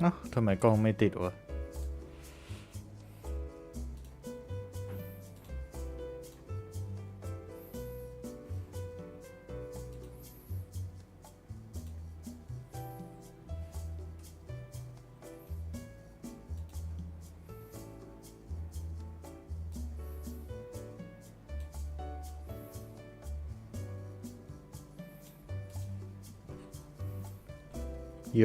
เอ้าทำไมกล้องไม่ติดวะโย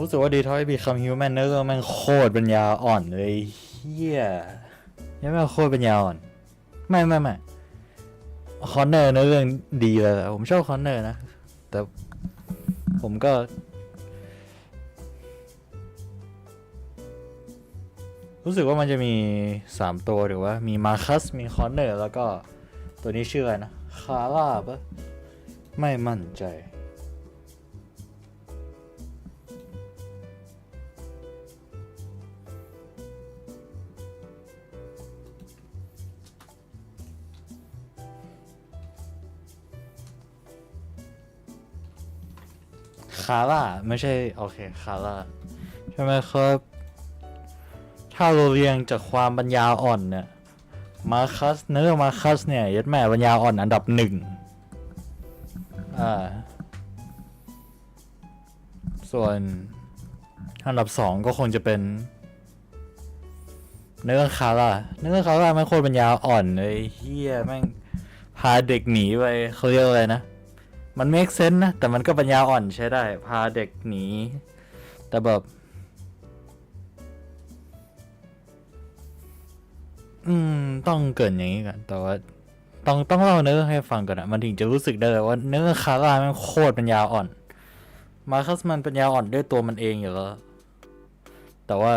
รู้สึกว่าดีทอยบีคัมฮิวแมนเนอร์มันโคตรปัญญาอ่อนเลยเฮียยังไม่โคตรปัญญาอ่อน ไม่ไม่ไม่คอนเนอร์เนื้อเรื่องดีเลยผมชอบคอนเนอร์นะ แต่ผมก็ รู้สึกว่ามันจะมี 3 ตัวหรือว่ามีมาคัสมีคอนเนอร์แล้วก็ตัวนี้ชื่ออะไรนะ คาร่าปะไม่มั่นใจาร่าไม่ใช่โอเคคาร่าใช่ไหมครับ ถ้าเราเรียงจากความปัญญาอ่อนเนี่ยมาคัสเนื้อมาคัสเนี่ยยัดแม่ปัญญาอ่อนอันดับหนึ่งอ่าส่วนอันดับสองก็คงจะเป็น เนื้อคาร่าเนื้อคาร่าแม่งโคตรปัญญาอ่อนเลยเฮียแม่งพาเด็กหนีไปเขาเรียกอะไรนะ มัน make sense นะ แต่มันก็ปัญญาอ่อนใช้ได้ พาเด็กหนี แต่แบบ อืม ต้องเกินอย่างนี้ก่อนแต่ว่า ต้องต้องเล่าเนื้อให้ฟังก่อนอะมันถึงจะรู้สึกได้ว่าเนื้อคาร่ามันโคตรปัญญาอ่อน มาคัสมันปัญญาอ่อนด้วยตัวมันเองอยู่แล้ว แต่ว่า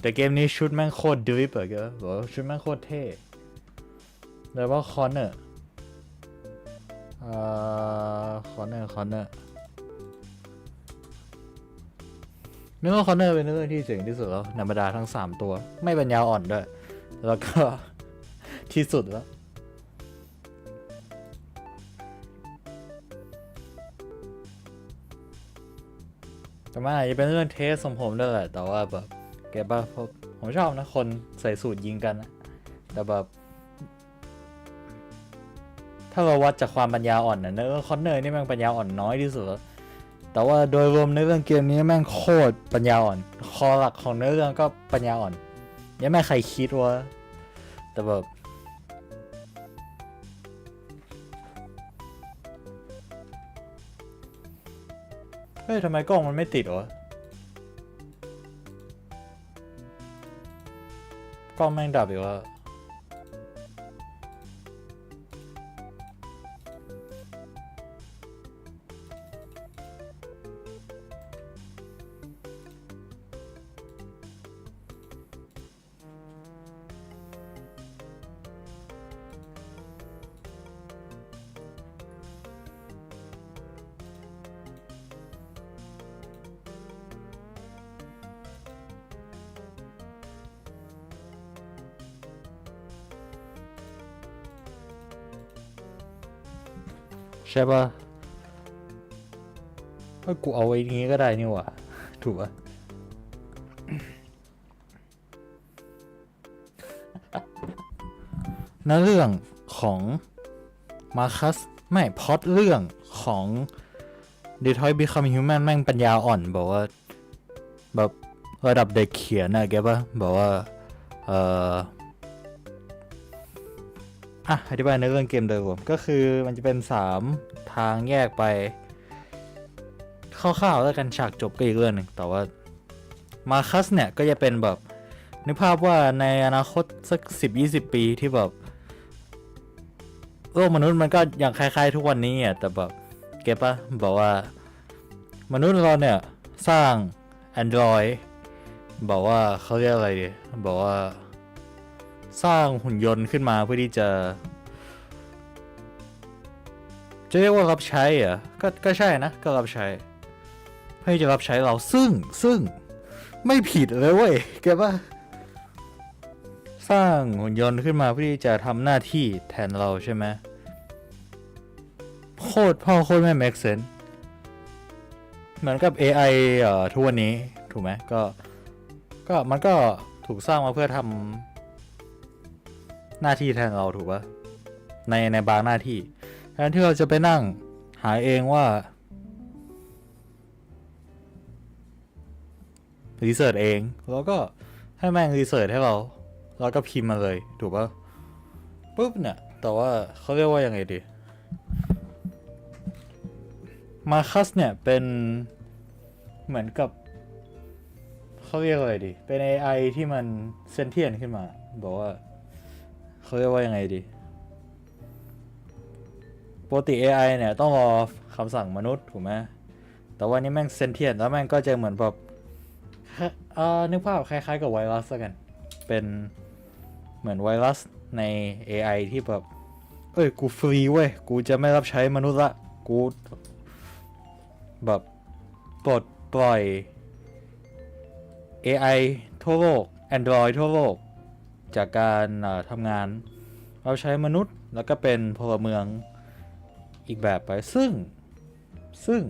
แต่เกมนี้ชุดแม่งโคตรดิฟอะแกบอกว่าชุดแม่งโคตรเท่ โดยเฉพาะคอนเนอร์อ่าคอนเนอร์คอนเนอร์นึกว่าคอนเนอร์เป็นเรื่องที่เจ๋งที่สุดแล้วในบรรดาทั้ง 3 ตัว ไม่เป็นยาวอ่อนด้วย แล้วก็ ที่สุดแล้วแต่มันอาจจะเป็นเรื่องเทสของผมด้วยแหละแต่ว่าแบบแกบ้าผมชอบนะคนใส่สูตรยิงกันนะแต่แบบ ถ้าเราวัดจากความปัญญาอ่อนนะเนื้อคอนเนอร์นี่แม่งปัญญาอ่อนน้อยที่สุดแล้วแต่ว่าโดยรวมในเรื่องเกมนี้แม่งโคตรปัญญาอ่อน คอหลักของเนื้อเรื่องก็ปัญญาอ่อนยังไม่ใครคิดว่าแต่แบบเฮ้ยทำไมกล้องมันไม่ติดวะกล้องแม่งดับอีกแล้ว ใช่ปะเอ้ยกูเอาไว้อย่างงี้ก็ได้นี่หว่าถูกปะนื้อเรื่องของมาคัสไม่พอดเรื่องของ Detroit Become Human แม่งปัญญาอ่อนบอกว่า แบบระดับเด็กเขียนนะแกปะบอกว่า เออ อะอธิบายในเรื่องเกมโดยรวมก็คือมันจะเป็น 3 ทางแยกไปคร่าวๆแล้วกันฉากจบก็อีกเรื่องหนึ่งแต่ว่ามาคัสเนี่ยก็จะเป็นแบบนึกภาพว่าในอนาคตสัก10-20ปีที่แบบโลกมนุษย์มันก็อยังคล้ายๆทุกวันนี้อะแต่แบบเก็ตปะบอกว่า มนุษย์เราเนี่ยสร้าง Android บอกว่าเขาเรียกอะไรดีบอกว่า สร้างหุ่นยนต์ขึ้นมาเพื่อที่จะ จะเรียกว่ารับใช้อะก็ก็ใช่นะก็รับใช้เพื่อจะรับใช้เราซึ่งซึ่งไม่ผิดเลยเว้ยเก็ตปะสร้างหุ่นยนต์ขึ้นมาเพื่อที่จะทำหน้าที่แทนเราใช่ไหมโคตรพ่อโคตรไม่ make sense เหมือนกับ AI เอ่อทุกวันนี้ ถูกไหมก็ ก็มันก็ถูกสร้างมาเพื่อทำ หน้าที่แทนเราถูกปะในในบางหน้าที่แทนที่เราจะไปนั่งหาเองว่ารีเสิร์ชเอง แล้วก็ให้แม่งรีเสิร์ชให้เรา แล้วก็พิมพ์มาเลย ถูกปะปุ๊บเนี่ย แต่ว่าเขาเรียกว่ายังไงดี มาคัสเนี่ยเป็นเหมือนกับ เขาเรียกอะไรดี เป็น AI ที่มันเซนเทียนขึ้นมา บอกว่า เขาเรียกว่ายังไงดีปกติ AI เนี่ยต้องรอคำสั่งมนุษย์ถูกไหมแต่ว่านี่แม่งเซนเทียนแล้วแม่งก็จะเหมือนแบบเอ่อนึกภาพคล้ายๆกับไวรัสละกัน เป็นเหมือนไวรัสใน AI ที่แบบ เอ้ย กูฟรีเว้ย กูจะไม่รับใช้มนุษย์ละ กู แบบปลดปล่อย AI ทั่วโลก Android ทั่วโลก จากการทำงาน เราใช้มนุษย์แล้วก็เป็นพลเมืองอีกแบบไปซึ่งซึ่ง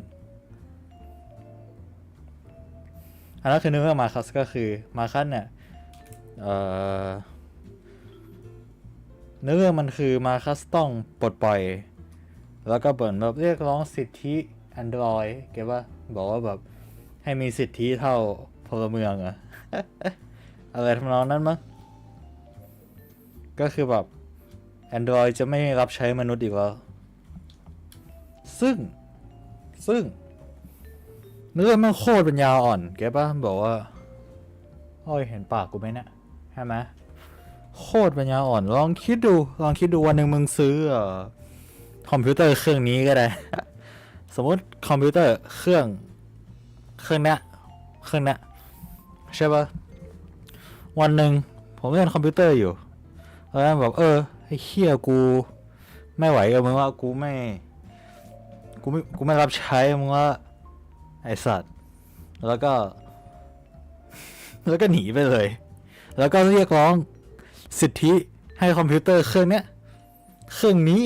อันนั้นคือเนื้อมาคัสก็คือมาคัสเนี่ยเออเนื้อเรื่องมันคือมาคัสต้องปลดปล่อย แล้วก็เปิดแบบเรียกร้องสิทธิ Android เก็บว่าบอกว่าแบบให้มีสิทธิเท่าพลเมืองอะอะไรทำนองนั้นมั้ง ก็คือแบบ Android จะไม่รับใช้มนุษย์อีกแล้ว ซึ่ง ซึ่งเนื้อมันโคตรเป็นยาอ่อน แกป่ะบอกว่าโอ้ยเห็นปากกูไหมเนี่ยใช่ไหมโคตรปัญญาอ่อน ลองคิดดู ลองคิดดูวันหนึ่งมึงซื้อเอ่อคอมพิวเตอร์เครื่องนี้ก็ได้ สมมติคอมพิวเตอร์เครื่อง เครื่องเนี้ยเครื่องเนี้ยใช่ปะวันหนึ่งผมเล่นคอมพิวเตอร์อยู่ แล้วแบบเออไอ้เฮียกู ไม่ไหวกับมึงว่ากูไม่กูไม่กูไม่รับใช้มึงว่าไอสัตว์ แล้วก็ แล้วก็หนีไปเลย แล้วก็เรียกร้องสิทธิให้คอมพิวเตอร์เครื่องเนี้ยเครื่องนี้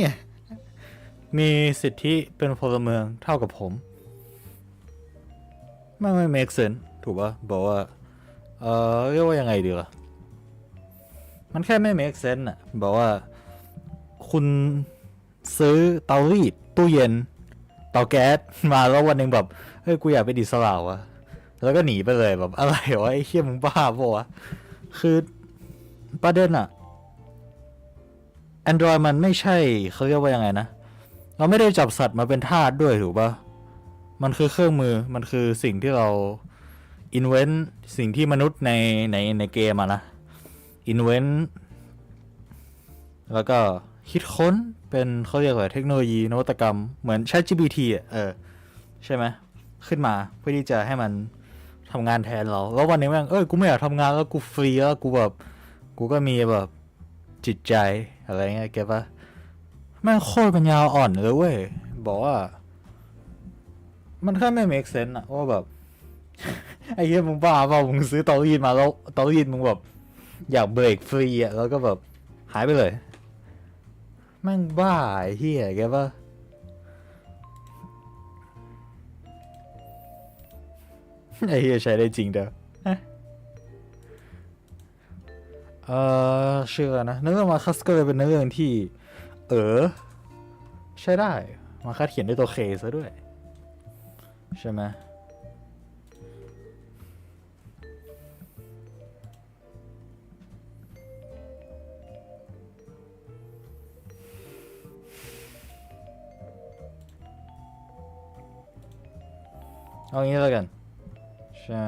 มีสิทธิเป็นพลเมืองเท่ากับผมไม่ไม่ make sense ถูกปะบอกว่า เออเรียกว่ายังไงดีวะ มันแค่ไม่ make sense อะบอกว่าคุณซื้อเตารีดตู้เย็น เตาแก๊สมาแล้ววันหนึ่งแบบเฮ้ยกูอยากไปนอิสระวะแล้วก็หนีไปเลยแบบอะไรวะไอ้เขี้ยมึงบ้าปะวะคือประเด็นอะ Android มันไม่ใช่เขาเรียกว่ายังไงนะ เราไม่ได้จับสัตว์มาเป็นทาสด้วยถูกปะมันคือเครื่องมือมันคือสิ่งที่เรา invent สิ่งที่มนุษย์ในในในเกมอะนะ invent แล้วก็คิดค้นเป็นเขาเรียกว่าเทคโนโลยีนวัตกรรมเหมือน ChatGPT อะเออ ใช่ไหมขึ้นมาเพื่อที่จะให้มันทำงานแทนเรา แล้ววันนี้แม่งเอ้ยกูไม่อยากทำงานแล้วกูฟรีแล้วกูแบบกูก็มีแบบจิตใจอะไรเงี้ยเก็บปะแม่งโคตรปัญญาอ่อนเลยเว้ย บอกว่า มันแค่ไม่ make sense อะว่าแบบ ไอ้เหี้ยมึงบ้าเปล่ามึงซื้อเตารีดมาแล้วเตารีดมึงแบบ อยากเบรกฟรีอะแล้วก็แบบหายไปเลย แม่งบ้าไอ้เหี้ยแกปะไอ้เหี้ยใช้ได้จริงเด้อเออเชื่อนะเนื้อเรื่องมาคัสก็เลยเป็นเนื้อเรื่องที่ เออ ใช้ได้ มาคัสเขียนด้วยตัวเคซะด้วย ใช่ไหม เอางี้แล้วกันใช่ไหม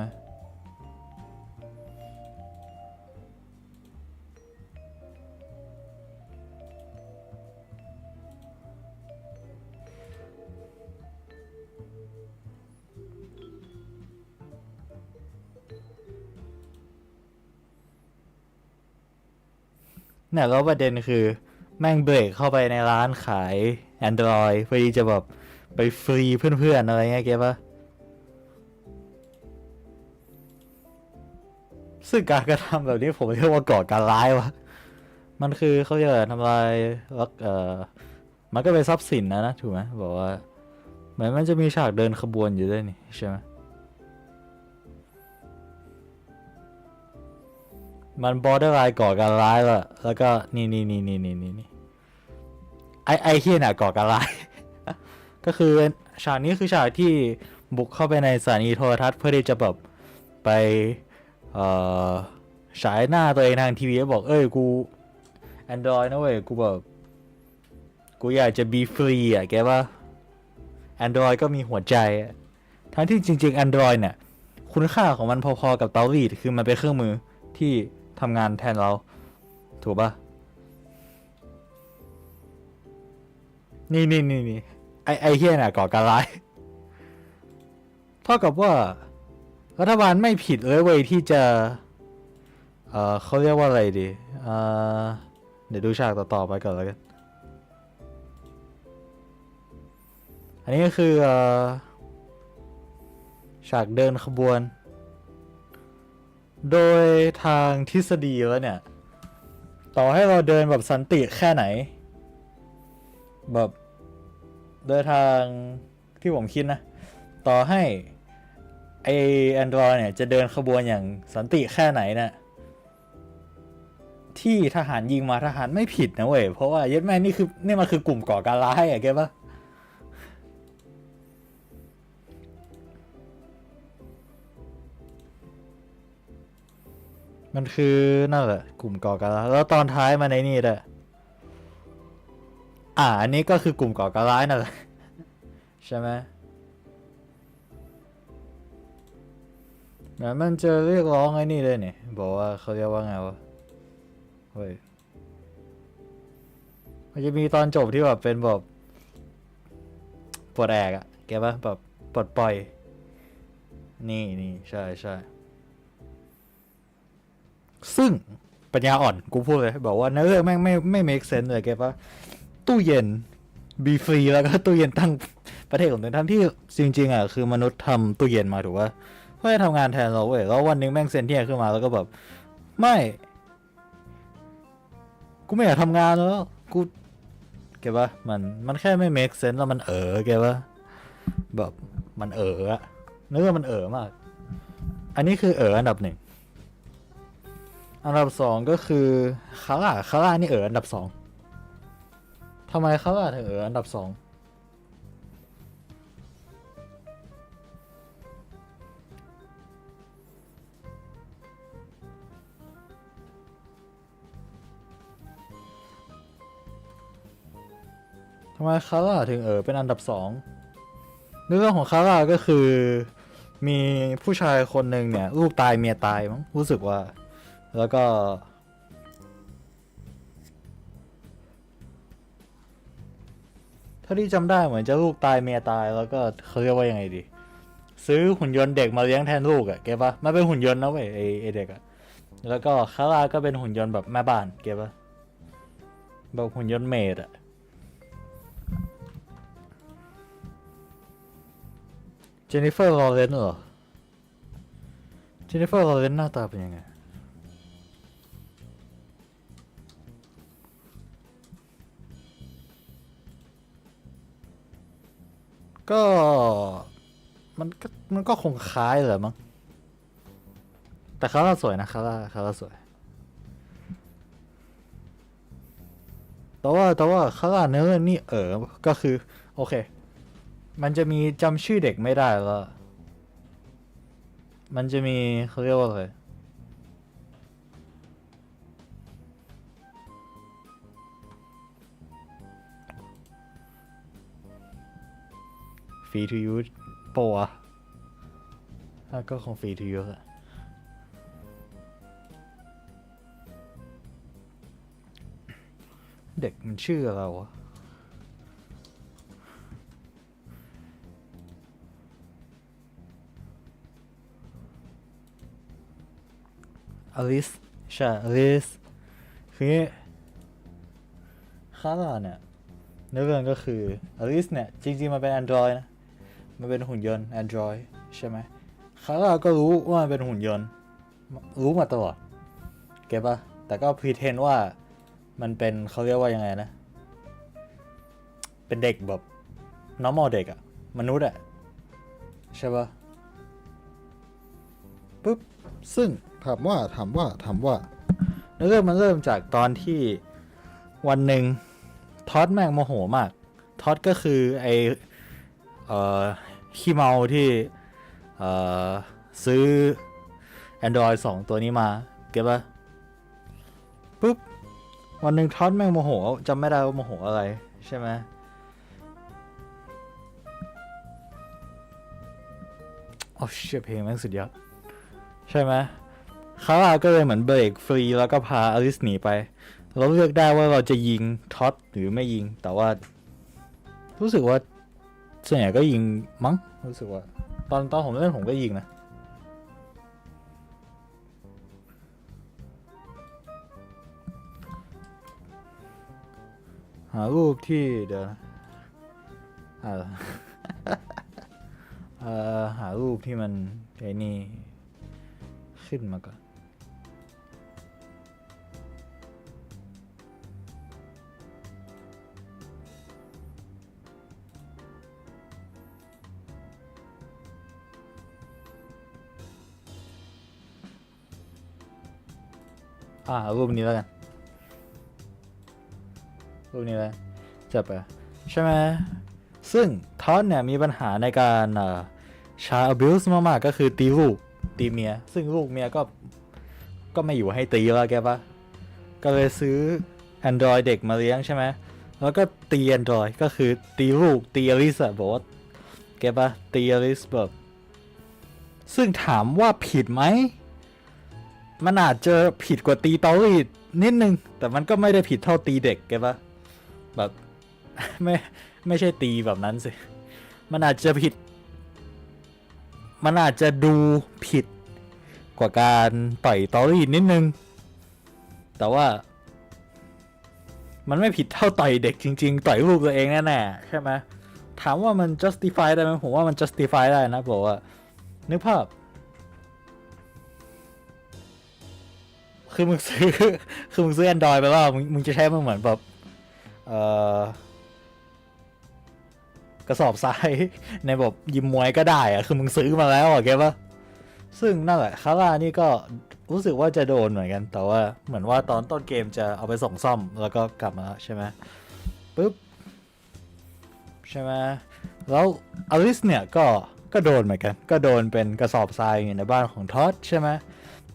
เนี่ยแล้วประเด็นคือ แม่งเบรกเข้าไปในร้านขาย Android เพื่อที่จะแบบไปฟรีเพื่อนๆอะไรเงี้ยเก็ตปะ ซึ่งการกระทำแบบนี้ผมเรียกว่าก่อการร้ายวะมันคือเขาเรียกอะไรทำลายแล้วเออมันก็เป็นทรัพย์สินนะนะถูกไหมบอกว่าเหมือนมันจะมีฉากเดินขบวนอยู่ด้วยนี่ใช่ไหมมันบอร์เดอร์ไลน์ก่อการร้ายละแล้วก็นี่นี่นี่นี่นี่นี่นี่ไอไอเฮียน่ะก่อการร้าย ก็คือฉากนี้คือฉากที่บุกเข้าไปในสถานีโทรทัศน์เพื่อที่จะแบบไป ฉายหน้าตัวเองทางทีวีแล้วบอกเอ้ยกู Android นะเว้ยกูแบบกูอยากจะ be free อะแกว่า Android ก็มีหัวใจ ทั้งที่จริง ๆ Android เนี่ย คุณค่าของมันพอๆกับเตารีดคือมันเป็นเครื่องมือที่ทำงานแทนเรา ถูกปะนี่นี่นี่นี่ไอไอเฮียน่ะก่อการร้าย เท่ากับว่า รัฐบาลไม่ผิดเลยเว้ยที่จะ เออเขาเรียกว่าอะไรดีเออเดี๋ยวดูฉากต่อๆไปก่อนแล้วกัน อันนี้ก็คือเออฉากเดินขบวน โดยทางทฤษฎีแล้วเนี่ย ต่อให้เราเดินแบบสันติแค่ไหน แบบโดยทางที่ผมคิดนะ ต่อให้ อแอนดรอยเนี่ยจะเดินขบวนอย่างสันติแค่ไหนเนะี่ยที่ทหารยิงมาทหารไม่ผิดนะเว้ย เพราะว่าเย็ดแม่นี่คือนี่มันคือกลุ่มก่อการร้ายอะเก็ตปะมันคือนั่นแหละ กลุ่มก่อการร้ายแล้วตอนท้ายมาในนี่ด้วยอ่าอันนี้ก็คือกลุ่มก่อการร้ายนั่นแหละใช่ไหม เหมือนมันจะเรียกร้องไอ้นี่เลยเนี่ยบอกว่าเขาเรียกว่าไงวะเฮ้ยมันจะมีตอนจบที่แบบเป็นแบบปลดแอกอะแกปะแบบปลดปล่อย นี่นี่ใช่ใช่ซึ่งปัญญาอ่อนกูพูดเลย บอกว่าเนื้อเรื่องแม่งไม่ไม่ make sense เลยแกปะตู้เย็นบีฟรีแล้วก็ตู้เย็นตั้งประเทศของตัวเองทั้งที่จริงๆอะคือมนุษย์ทำตู้เย็นมาถูกปะ เพื่อทำงานแทนเราเว้ยแล้ววันหนึงแม่งเซนเทียขึ้นมาแล้วก็แบบ ไม่ กูไม่อยากทำงานแล้ว กูเก็บปะมันมันแค่ไม่ make sense แล้วมันเออเก็บปะแบบมันเอออะเนื้อมันเออมาก อันนี้คือเอออันดับหนึ่งอันดับสองก็คือคาร่าคาร่านี่เอออันดับสองทำไมคาร่าถึงเอออันดับสอง ทำไมคาร่าถึงเออเป็นอันดับสองเรื่องของคาร่าก็คือ มีผู้ชายคนหนึ่งเนี่ย ลูกตายเมียตายมั้งรู้สึกว่า แล้วก็เท่าที่จำได้เหมือนจะลูกตายเมียตายแล้วก็เขาเรียกว่ายังไงดี ซื้อหุ่นยนต์เด็กมาเลี้ยงแทนลูกอะ่ะเก็บปะมันเป็นหุ่นยนต์นะเว้ยไอไอเด็กอะ่ะแล้วก็คาร่าก็เป็นหุ่นยนต์แบบแม่บ้านเก็บปะแบบหุ่นยนต์เมดอะ เจนนิเฟอร์ลอเรนเหรอ เจนนิเฟอร์ลอเรนหน้าตาเป็นยังไง ก็ มันก็มันก็คงคล้ายแหละมั้ง แต่คาร่าสวยนะคาร่าคาร่าสวย แต่ว่าแต่ว่าคาร่าเนื้อนี่เออ ก็คือ โอเค มันจะมีจำชื่อเด็กไม่ได้แล้ว มันจะมีเขาเรียกว่าอะไรฟรีทูยูปะวะอะก็คงฟรีทูยูแหละเด็กมันชื่ออะไรวะ อลิสใช่อลิสคือคาร่าเนี่ยในเรื่องก็คืออลิสเนี่ย จริง ๆ มันเป็น Android นะ มันเป็นหุ่นยนต์ Android ใช่ไหมคาร่าก็รู้ว่ามันเป็นหุ่นยนต์ รู้มาตลอดเก็บปะแต่ก็พ r ีเทนว่ามันเป็นเขาเรียกว่ายังไงนะ เป็นเด็กแบบ normal เด็กอะมนุษย์อะใช่ปะปุ๊บ ซึ่งถามว่าถามว่าถามว่าเรื่องมันเริ่มจากตอนที่วันหนึ่งท็อดแม่งโมโหมากท็อดก็คือไอเอ่อขี้เมาที่เอ่อซื้อ Android 2 ตัวนี้มา เก็บปะปุ๊บ วันหนึ่งท็อดแม่งโมโหจำไม่ได้ว่าโมโหอะไร ใช่ไหมโอ้เชี่ยเพลงแม่งสุดยอดใช่ไหม คาร่าก็เลยเหมือนเบรกฟรีแล้วก็พาอลิสหนีไป เราเลือกได้ว่าเราจะยิงท็อตหรือไม่ยิง แต่ว่า รู้สึกว่าส่วนใหญ่ก็ยิงมั้งรู้สึกว่า ตอนตอนผมเล่นผมก็ยิงนะหารูปที่เดี๋ยวอาอ่อหารูปที่มันไอ้นี่ขึ้นมาก่อน อ่ารูปนี้แล้วกัน รูปนี้แล้วจับไปใช่ไหมซึ่งทอดเนี่ยมีปัญหาในการเอ่อชา abuse มากๆก็คือตีลูกตีเมีย ซึ่งลูกเมียก็ก็ไม่อยู่ให้ตีแล้วแกปะก็เลยซื้อ Android เด็กมาเลี้ยงใช่ไหมแล้วก็ตี Android ก็คือตีลูกตีอลิสอะบอกว่าแกปะตีอลิสแบบซึ่งถามว่าผิดไหม มันอาจจะผิดกว่าตีเตารีดนิดนึง แต่มันก็ไม่ได้ผิดเท่าตีเด็กแกปะแบบไม่ไม่ใช่ตีแบบนั้นสิ มันอาจจะผิด มันอาจจะดูผิดกว่าการต่อยตอรี่นิดนึง แต่ว่า มันไม่ผิดเท่าต่อยเด็กจริง ๆ ต่อยลูกตัวเองแน่ๆใช่ไหมถามว่ามัน justify ได้ไหมผมว่ามัน justify ได้นะบอกว่านึกภาพ คือมึงซื้อ คือมึงซื้อ Android ไปแล้วมึงมึงจะใช้มันเหมือนแบบเอ่อกระสอบทรายในแบบยิมมวยก็ได้อะคือมึงซื้อมาแล้วอะแกปะซึ่งนั่นแหละคาร่านี่ก็รู้สึกว่าจะโดนเหมือนกัน แต่ว่าเหมือนว่าตอนต้นเกมจะเอาไปส่งซ่อมแล้วก็กลับมาแล้วใช่ไหมปุ๊บใช่ไหมแล้วอลิสเนี่ยก็ก็โดนเหมือนกัน ก็โดนเป็นกระสอบทรายอยู่ในบ้านของท็อดใช่ไหม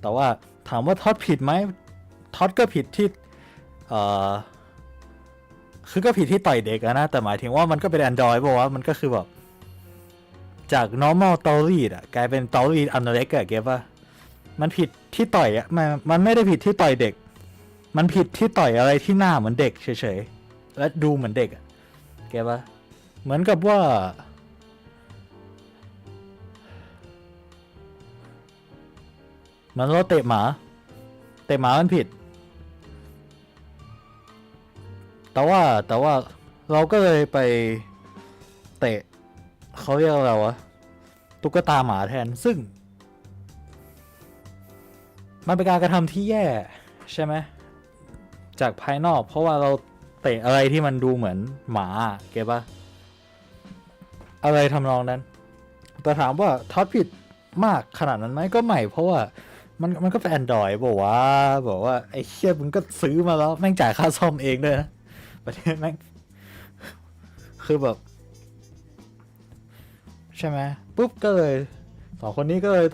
แต่ว่า ถามว่าท็อดผิดไหมท็อดก็ผิดที่เอ่อคือก็ผิดที่ต่อยเด็กอะนะ แต่หมายถึงว่ามันก็เป็น Android บอกว่ามันก็คือแบบ จาก normal t o r y อะกลายเป็น t o r y อันเล็กอะเก็บว่ามันผิดที่ต่อยอะมันมันไม่ได้ผิดที่ต่อยเด็ก มันผิดที่ต่อยอะไรที่หน้าเหมือนเด็กเฉยๆและดูเหมือนเด็กอะเก็บว่าเหมือนกับว่า มันเราเตะหมา เตะหมามันผิด แต่ว่าแต่ว่าเราก็เลยไปเตะเขาเรียกอะไรวะตุ๊กตาหมาแทนซึ่ง มันเป็นการกระทำที่แย่ใช่ไหมจากภายนอก เพราะว่าเราเตะอะไรที่มันดูเหมือนหมาเก็บปะอะไรทำนองนั้น แต่ถามว่าท็อดผิดมากขนาดนั้นไหมก็ไม่เพราะว่า มันมันก็เป็นแอนดรอยบอกว่าบอกว่าไอ้เชี่ยมึงก็ซื้อมาแล้ว แม่งจ่ายค่าซ่อมเองด้วยนะประเทศแม่ง คือแบบ ใช่ไหมปุ๊บก็เลยสองคนนี้ก็เลยต้อง